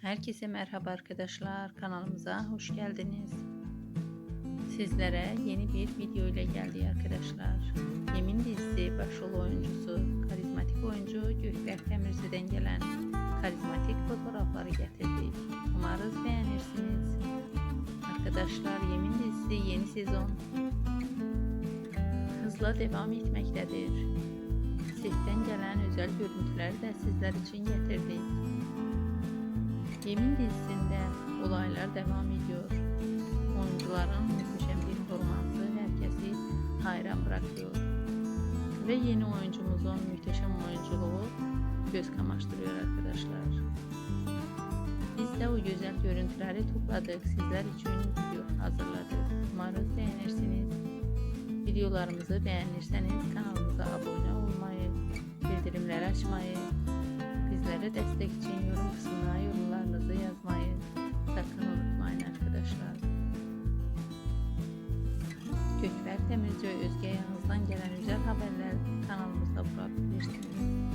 Herkese merhaba arkadaşlar. Kanalımıza hoş geldiniz. Sizlere yeni bir video ile geldi arkadaşlar. Yemin dizisi başrol oyuncusu, karizmatik oyuncu Gökberk Demirci'den gelen karizmatik fotoğrafları getirdik. Umarız beğenirsiniz. Arkadaşlar Yemin dizisi yeni sezon hızla devam etmektedir. Setten gelen özel görüntüleri de sizler için getirdik. Yemin dizisinde olaylar devam ediyor. Oyuncuların muhteşem bir forması herkesi hayran bırakıyor. Ve yeni oyuncumuzun muhteşem oyunculuğu göz kamaştırıyor arkadaşlar. Biz de o güzel görüntüleri topladık. Sizler için video hazırladık. Umarız beğenirsiniz. Videolarımızı beğenirseniz kanalımıza abone olmayı, bildirimleri açmayı, bizlere destek için yorum kısmına yorumlarınızı Gökberk Demirci ve Özge Yağız'dan gelen özel haberler kanalımızda bulabilirsiniz.